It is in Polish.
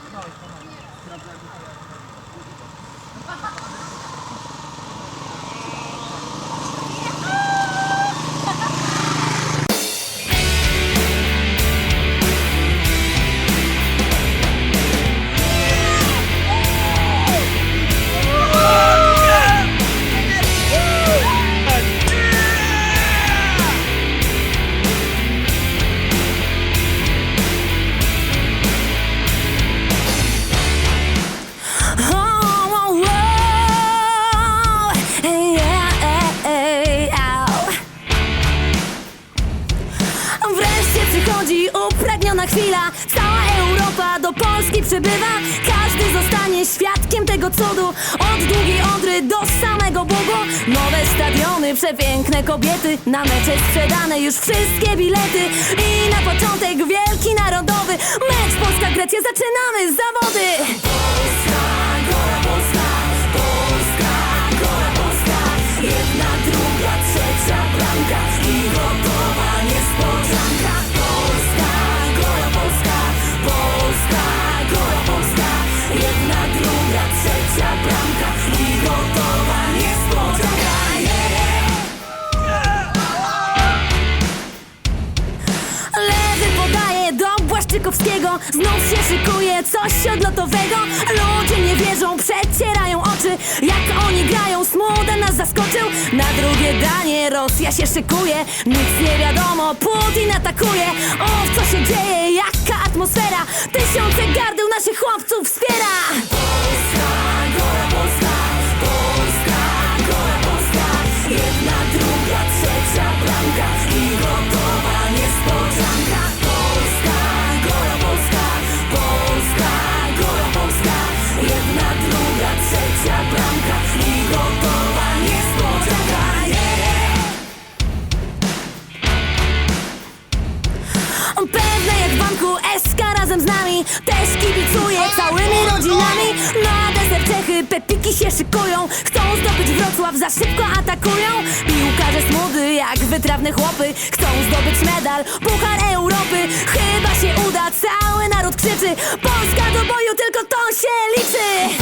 皆さんに。Przychodzi upragniona chwila. Cała Europa do Polski przybywa. Każdy zostanie świadkiem tego cudu. Od długiej Odry do samego Bugu Nowe stadiony, przepiękne kobiety. Na mecze sprzedane już wszystkie bilety. I na początek wielki narodowy. Mecz Polska-Grecja, zaczynamy zawody. Polska, Znów się szykuje coś odlotowego. Ludzie nie wierzą, przecierają oczy. Jak oni grają, Smuda nas zaskoczył. Na drugie danie Rosja się szykuje. Nic nie wiadomo, Putin atakuje. O, co się dzieje, jaka atmosfera? Tysiące gardeł naszych chłopców trzecia bramka I gotowa niespodzianka yeah! Pewne jak w banku SK razem z nami Też kibicuje całymi rodzinami. Na deser Czechy, Pepiki się szykują Chcą zdobyć Wrocław, za szybko atakują. Piłkarze smudy jak wytrawne chłopy Chcą zdobyć medal, puchar Europy Chyba się uda, cały naród krzyczy. Polska do boju, tylko to się liczy